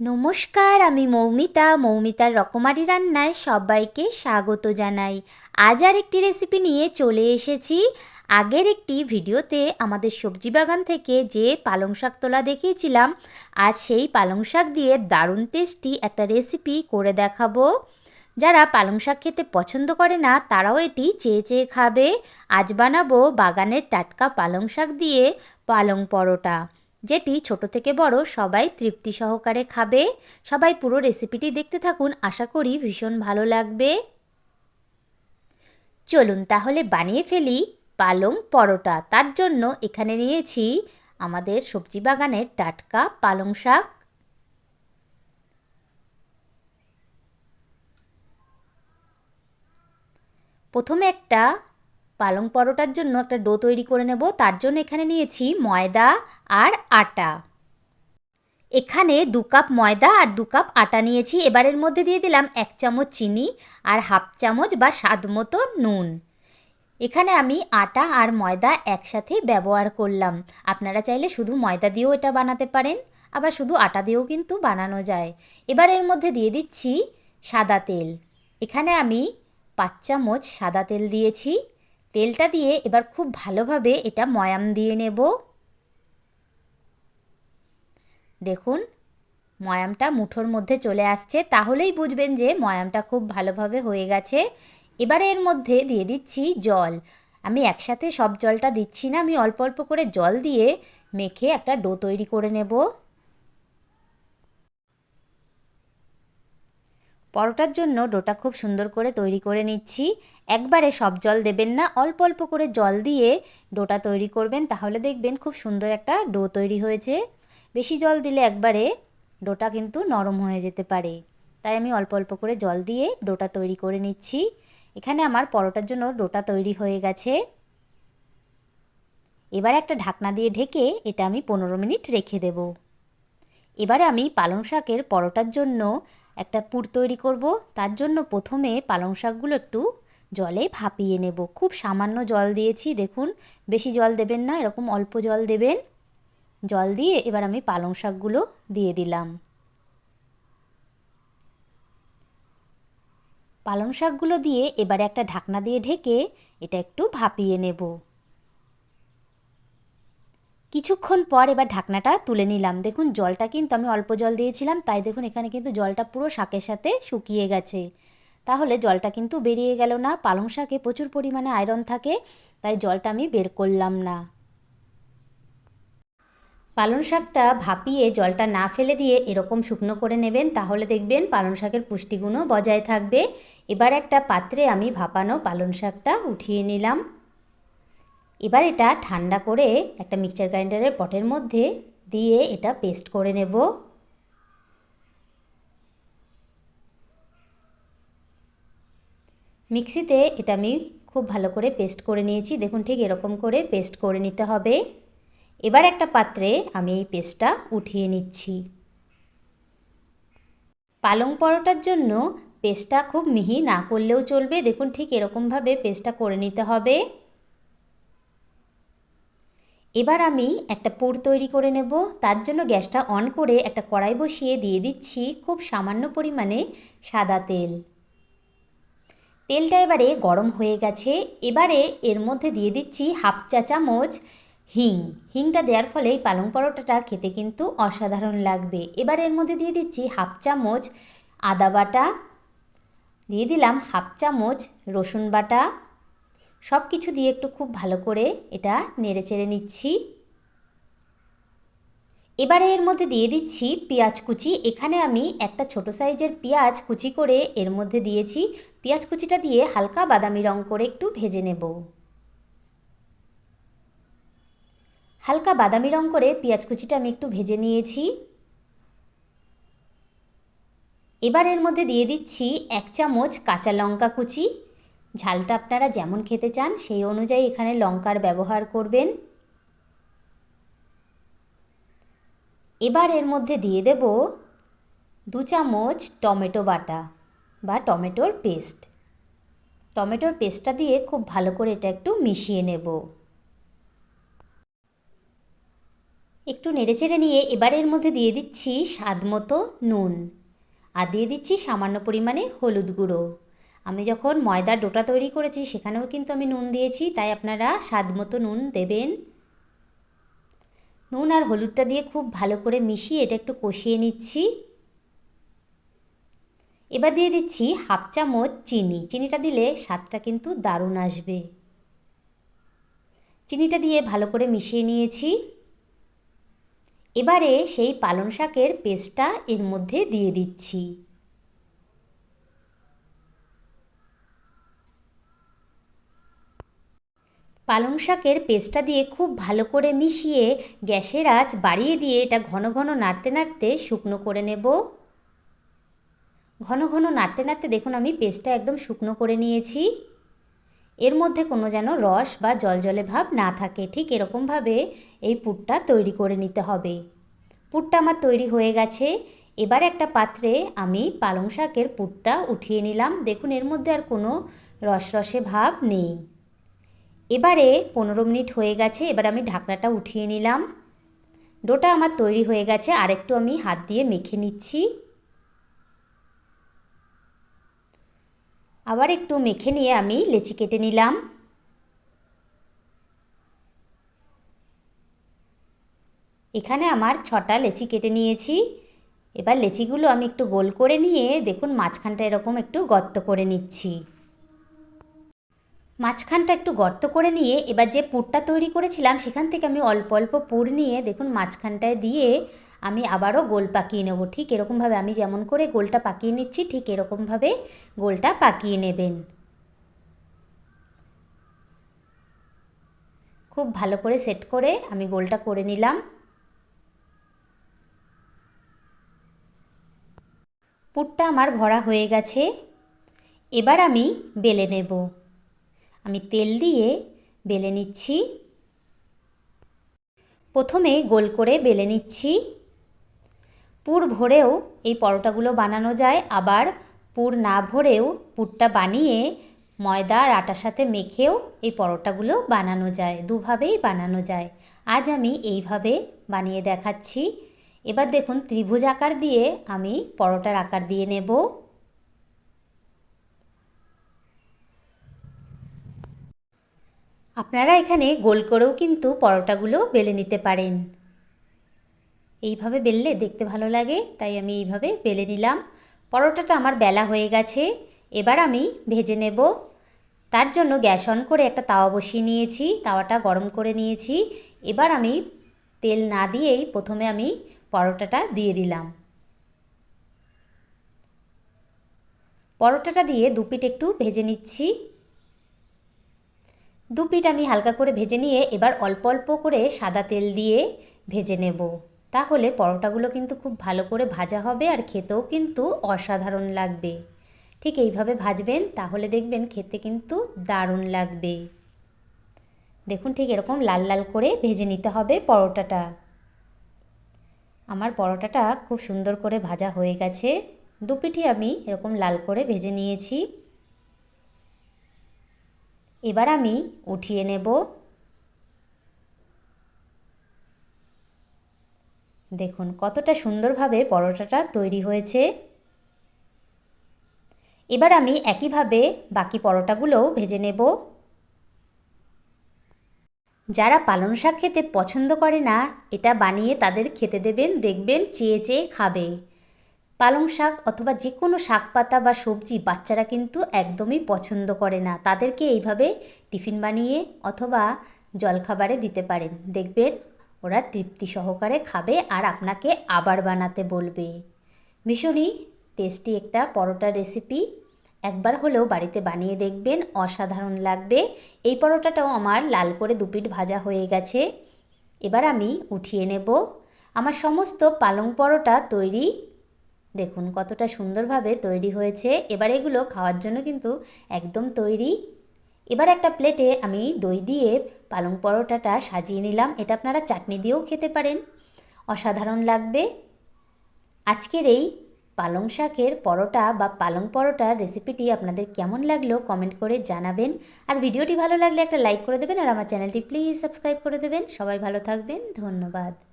নমস্কার, আমি মৌমিতা। মৌমিতার রকমারি রান্নায় সবাইকে স্বাগত জানাই। আজ আর একটি রেসিপি নিয়ে চলে এসেছি। আগের একটি ভিডিওতে আমাদের সবজি বাগান থেকে যে পালং শাক তোলা দেখিয়েছিলাম, আজ সেই পালং শাক দিয়ে দারুণ টেস্টি একটা রেসিপি করে দেখাবো। যারা পালং শাক খেতে পছন্দ করে না, তারাও এটি চেয়ে চেয়ে খাবে। আজ বানাবো বাগানের টাটকা পালং শাক দিয়ে পালং পরোটা। যেটি ছোট থেকে বড় সবাই তৃপ্তি সহকারে খাবে। সবাই পুরো রেসিপিটি দেখতে থাকুন, আশা করি ভীষণ ভালো লাগবে। চলুন তাহলে বানিয়ে ফেলি পালং পরোটা। তার জন্য এখানে নিয়েছি আমাদের সবজি বাগানের টাটকা পালং শাক। প্রথমে একটা পালং পরোটার জন্য একটা ডো তৈরি করে নেব। তার জন্য এখানে নিয়েছি ময়দা আর আটা। এখানে দু কাপ ময়দা আর দু কাপ আটা নিয়েছি। এবারের মধ্যে দিয়ে দিলাম এক চামচ চিনি আর হাফ চামচ বা স্বাদ মতো নুন। এখানে আমি আটা আর ময়দা একসাথে ব্যবহার করলাম। আপনারা চাইলে শুধু ময়দা দিয়েও এটা বানাতে পারেন, আবার শুধু আটা দিয়েও কিন্তু বানানো যায়। এবার এর মধ্যে দিয়ে দিচ্ছি সাদা তেল। এখানে আমি পাঁচ চামচ সাদা তেল দিয়েছি। তেলটা দিয়ে এবার খুব ভালোভাবে এটা ময়াম দিয়ে নেব। দেখুন, ময়ামটা মুঠোর মধ্যে চলে আসছে, তাহলেই বুঝবেন যে ময়ামটা খুব ভালোভাবে হয়ে গেছে। এবারে এর মধ্যে দিয়ে দিচ্ছি জল। আমি একসাথে সব জলটা দিচ্ছি না, আমি অল্প অল্প করে জল দিয়ে মেখে একটা ডো তৈরি করে নেব। পরোটার জন্য ডোটা খুব সুন্দর করে তৈরি করে নিচ্ছি। একবারে সব জল দেবেন না, অল্প অল্প করে জল দিয়ে ডোটা তৈরি করবেন, তাহলে দেখবেন খুব সুন্দর একটা ডো তৈরি হয়েছে। বেশি জল দিলে একবারে ডোটা কিন্তু নরম হয়ে যেতে পারে। তাই আমি অল্প অল্প করে জল দিয়ে ডোটা তৈরি করে নিচ্ছি। এখানে আমার পরোটার জন্য ডোটা তৈরি হয়ে গেছে। এবার একটা ঢাকনা দিয়ে ঢেকে এটা আমি পনেরো মিনিট রেখে দেব। এবারে আমি পালং শাকের পরোটার জন্য একটা পুর তৈরি করব। তার জন্য প্রথমে পালং শাকগুলো একটু জলে ভাপিয়ে নেব। খুব সামান্য জল দিয়েছি, দেখুন। বেশি জল দেবেন না, এরকম অল্প জল দেবেন। জল দিয়ে এবার আমি পালং শাকগুলো দিয়ে দিলাম। পালং শাকগুলো দিয়ে এবারে একটা ঢাকনা দিয়ে ঢেকে এটা একটু ভাপিয়ে নেব। কিছুক্ষণ পর এবার ঢাকনাটা তুলে নিলাম। দেখুন, জলটা কিন্তু আমি অল্প জল দিয়েছিলাম, তাই দেখুন, এখানে কিন্তু জলটা পুরো শাকের সাথে শুকিয়ে গেছে। তাহলে জলটা কিন্তু বেরিয়ে গেল না, পালং শাকে প্রচুর পরিমাণে আয়রন থাকে, তাই জলটা আমি বের করলাম না। পালং শাকটা ভাপিয়ে জলটা না ফেলে দিয়ে এরকম শুকনো করে নেবেন, তাহলে দেখবেন পালং শাকের পুষ্টিগুণও বজায় থাকবে। এবার একটা পাত্রে আমি ভাপানো পালং শাকটা উঠিয়ে নিলাম। এবার এটা ঠান্ডা করে একটা মিক্সচার গ্রাইন্ডারের পটের মধ্যে দিয়ে এটা পেস্ট করে নেব। মিক্সিতে এটা আমি খুব ভালো করে পেস্ট করে নিয়েছি। দেখুন ঠিক এরকম করে পেস্ট করে নিতে হবে। এবার একটা পাত্রে আমি এই পেস্টটা উঠিয়ে নিচ্ছি। পালং পরোটার জন্য পেস্টটা খুব মিহি না করলেও চলবে। দেখুন ঠিক এরকমভাবে পেস্টটা করে নিতে হবে। এবার আমি একটা পুর তৈরি করে নেব। তার জন্য গ্যাসটা অন করে একটা কড়াই বসিয়ে দিয়ে দিচ্ছি খুব সামান্য পরিমাণে সাদা তেল। তেলটা এবারে গরম হয়ে গেছে। এবারে এর মধ্যে দিয়ে দিচ্ছি হাফ চা চামচ হিং। হিংটা দেওয়ার ফলে এই পালং পরোটাটা খেতে কিন্তু অসাধারণ লাগবে। এবার এর মধ্যে দিয়ে দিচ্ছি হাফ চামচ আদা বাটা। দিয়ে দিলাম হাফ চামচ রসুন বাটা। সব কিছু দিয়ে একটু খুব ভালো করে এটা নেড়ে চেড়ে নিচ্ছি। এবারে এর মধ্যে দিয়ে দিচ্ছি পেঁয়াজ কুচি। এখানে আমি একটা ছোট সাইজের পেঁয়াজ কুচি করে এর মধ্যে দিয়েছি। পেঁয়াজ কুচিটা দিয়ে হালকা বাদামি রং করে একটু ভেজে নেব। হালকা বাদামি রং করে পেঁয়াজ কুচিটা আমি একটু ভেজে নিয়েছি। এবার এর মধ্যে দিয়ে দিচ্ছি এক চামচ কাঁচা লঙ্কা কুচি। ঝালটা আপনারা যেমন খেতে চান, সেই অনুযায়ী এখানে লঙ্কার ব্যবহার করবেন। এবার এর মধ্যে দিয়ে দেব দু চামচ টমেটো বাটা বা টমেটোর পেস্ট। টমেটোর পেস্টটা দিয়ে খুব ভালো করে এটা একটু মিশিয়ে নেব। একটু নেড়েচেড়ে নিয়ে এবার এর মধ্যে দিয়ে দিচ্ছি স্বাদ মতো নুন। আর দিয়ে দিচ্ছি সামান্য পরিমাণে হলুদ গুঁড়ো। আমি যখন ময়দার ডোটা তৈরি করেছি, সেখানেও কিন্তু আমি নুন দিয়েছি, তাই আপনারা স্বাদ মতো নুন দেবেন। নুন আর হলুদটা দিয়ে খুব ভালো করে মিশিয়ে এটা একটু কষিয়ে নিচ্ছি। এবার দিয়ে দিচ্ছি হাফ চামচ চিনি। চিনিটা দিলে স্বাদটা কিন্তু দারুণ আসবে। চিনিটা দিয়ে ভালো করে মিশিয়ে নিয়েছি। এবারে সেই পালং শাকের পেস্টটা এর মধ্যে দিয়ে দিচ্ছি। পালং শাকের পেস্টটা দিয়ে খুব ভালো করে মিশিয়ে গ্যাসের আঁচ বাড়িয়ে দিয়ে এটা ঘন ঘন নাড়তে নাড়তে শুকনো করে নেব। ঘন ঘন নাড়তে নাড়তে দেখুন আমি পেস্টটা একদম শুকনো করে নিয়েছি। এর মধ্যে কোনো যেন রস বা জলজলে ভাব না থাকে, ঠিক এরকমভাবে এই পুরটা তৈরি করে নিতে হবে। পুরটা আমার তৈরি হয়ে গেছে। এবার একটা পাত্রে আমি পালং শাকের পুরটা উঠিয়ে নিলাম। দেখুন এর মধ্যে আর কোনো রসরসে ভাব নেই। এবারে পনেরো মিনিট হয়ে গেছে, এবার আমি ঢাকনাটা উঠিয়ে নিলাম। ডোটা আমার তৈরি হয়ে গেছে, আরেকটু আমি হাত দিয়ে মেখে নিচ্ছি। আবার একটু মেখে নিয়ে আমি লেচি কেটে নিলাম। এখানে আমার ছটা লেচি কেটে নিয়েছি। এবার লেচিগুলো আমি একটু গোল করে নিয়ে দেখুন মাঝখানটা এরকম একটু গর্ত করে নিচ্ছি। মাঝখানটা একটু গর্ত করে নিয়ে এবার যে পুরটা তৈরি করেছিলাম, সেখান থেকে আমি অল্প অল্প পুর নিয়ে দেখুন মাঝখানটায় দিয়ে আমি আবারও গোল পাকিয়ে নেব। ঠিক এরকমভাবে আমি যেমন করে গোলটা পাকিয়ে নিচ্ছি, ঠিক এরকমভাবে গোলটা পাকিয়ে নেবেন। খুব ভালো করে সেট করে আমি গোলটা করে নিলাম। পুরটা আমার ভরা হয়ে গেছে। এবার আমি বেলে নেব। আমি তেল দিয়ে বেলে নিচ্ছি। প্রথমে গোল করে বেলে নিচ্ছি। পুর ভরেও এই পরোটাগুলো বানানো যায়, আবার পুর না ভরেও পুরটা বানিয়ে ময়দা আর আটার সাথে মেখেও এই পরোটাগুলো বানানো যায়, দুভাবেই বানানো যায়। আজ আমি এইভাবে বানিয়ে দেখাচ্ছি। এবার দেখুন, ত্রিভুজ আকার দিয়ে আমি পরোটার আকার দিয়ে নেব। আপনারা এখানে গোল করেও কিন্তু পরোটাগুলো বেলে নিতে পারেন। এইভাবে বেললে দেখতে ভালো লাগে, তাই আমি এইভাবে বেলে নিলাম। পরোটাটা আমার বেলা হয়ে গেছে, এবার আমি ভেজে নেব। তার জন্য গ্যাস অন করে একটা তাওয়া বসিয়ে নিয়েছি, তাওয়াটা গরম করে নিয়েছি। এবার আমি তেল না দিয়েই প্রথমে আমি পরোটাটা দিয়ে দিলাম। পরোটাটা দিয়ে দু পিঠ একটু ভেজে নিচ্ছি। দু পিঠ আমি হালকা করে ভেজে নিয়ে এবার অল্প অল্প করে সাদা তেল দিয়ে ভেজে নেব। তাহলে পরোটাগুলো কিন্তু খুব ভালো করে ভাজা হবে আর খেতেও কিন্তু অসাধারণ লাগবে। ঠিক এইভাবে ভাজবেন, তাহলে দেখবেন খেতে কিন্তু দারুণ লাগবে। দেখুন ঠিক এরকম লাল লাল করে ভেজে নিতে হবে পরোটাটা। আমার পরোটাটা খুব সুন্দর করে ভাজা হয়ে গেছে। দুপিঠি আমি এরকম লাল করে ভেজে নিয়েছি। এবার আমি উঠিয়ে নেব। দেখুন কতটা সুন্দরভাবে পরোটাটা তৈরি হয়েছে। এবার আমি একইভাবে বাকি পরোটাগুলোও ভেজে নেব। যারা পালং শাক খেতে পছন্দ করে না, এটা বানিয়ে তাদের খেতে দেবেন, দেখবেন চেয়ে চেয়ে খাবে। পালং শাক অথবা যে কোনো শাক পাতা বা সবজি বাচ্চারা কিন্তু একদমই পছন্দ করে না। তাদেরকে এইভাবে টিফিন বানিয়ে অথবা জলখাবারে দিতে পারেন। দেখবেন ওরা তৃপ্তি সহকারে খাবে আর আপনাকে আবার বানাতে বলবে। ভীষণই টেস্টি একটা পরোটা রেসিপি একবার হলেও বাড়িতে বানিয়ে দেখবেন, অসাধারণ লাগবে। এই পরোটাটাও আমার লাল করে দুপিট ভাজা হয়ে গেছে। এবার আমি উঠিয়ে নেব। আমার সমস্ত পালং পরোটা তৈরি দেখুন কতটা সুন্দরভাবে তৈরি হয়েছে। এবার এগুলো খাওয়ার জন্য কিন্তু একদম তৈরি। এবার একটা প্লেটে আমি দই দিয়ে পালং পরোটাটা সাজিয়ে নিলাম। এটা আপনারা চাটনি দিয়েও খেতে পারেন। অসাধারণ লাগবে। আজকের এই পালং শাকের পরোটা বা পালং পরোটার রেসিপিটি আপনাদের কেমন লাগল কমেন্ট করে জানাবেন। আর ভিডিওটি ভালো লাগলে একটা লাইক করে দেবেন। আর আমার চ্যানেলটি প্লিজ সাবস্ক্রাইব করে দেবেন। সবাই ভালো থাকবেন। ধন্যবাদ।